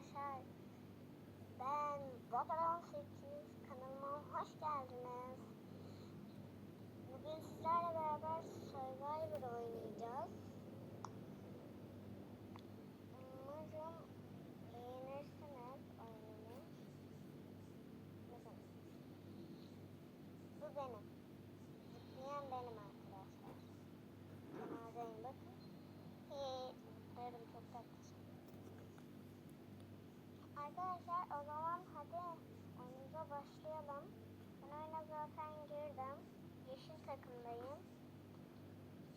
arkadaşlar. Ben Babadan 8 kanalıma hoş geldiniz. Bugün sizlerle beraber Survivor oynayacağız. Umarım beğenirsiniz oyunu. Bakın. Bu benim. Zıplayan benim arkadaşlar. Kenardayım bakın. Arkadaşlar o zaman hadi oyunumuza başlayalım. Ben oyuna zaten girdim. Yeşil takımdayım.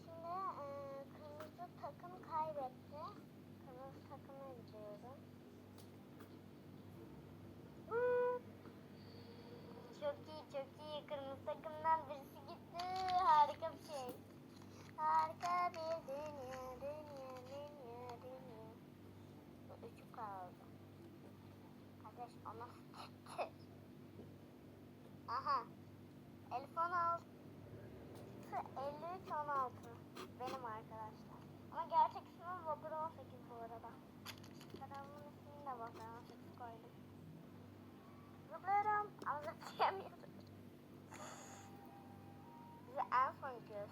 Şimdi e, kırmızı takım kaybetti. Kırmızı takıma gidiyorum. Çok iyi çok iyi. Kırmızı takımdan birisi gitti. Harika bir şey. Harika Aha. Elif 16. 53 16. Benim arkadaşlar. Ama gerçek ismim Vapur 18 bu arada. Kanalımın ismini de Vapur 18 koydum. Zıplıyorum ama. Bizi en son gösteriyor.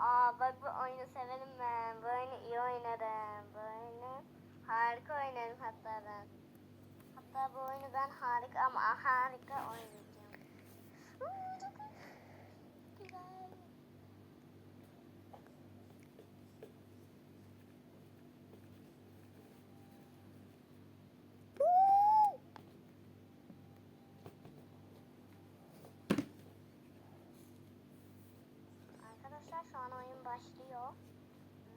Aa bak bu oyunu severim ben. Bu oyunu iyi oynarım. Bu oyunu harika oynarım hatta ben. Hatta bu oyunu ben harika ama harika oynayacağım. Arkadaşlar şu an oyun başlıyor.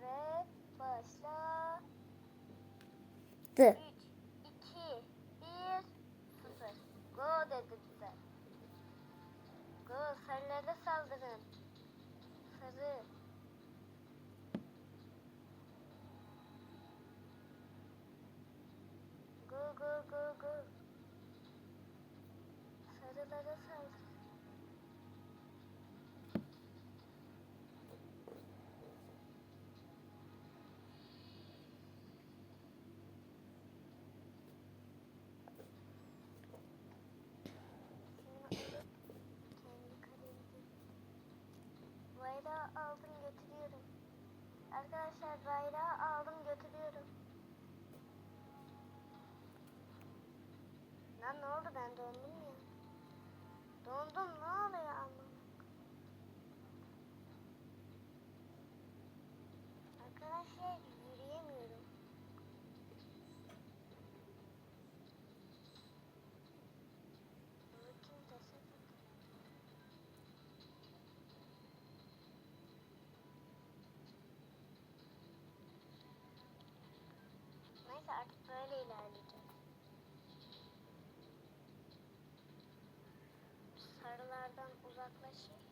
Ve başla. Dedi bize. Go sarılara saldırın. Sarı. Go go go go. Sarılara saldırın. Kendi kalemde. Bayrağı aldım götürüyorum. Arkadaşlar bayrağı aldım götürüyorum. Lan ne oldu ben dondum ya. Dondum ne oluyor anlamadım. Sarılardan uzaklaşayım.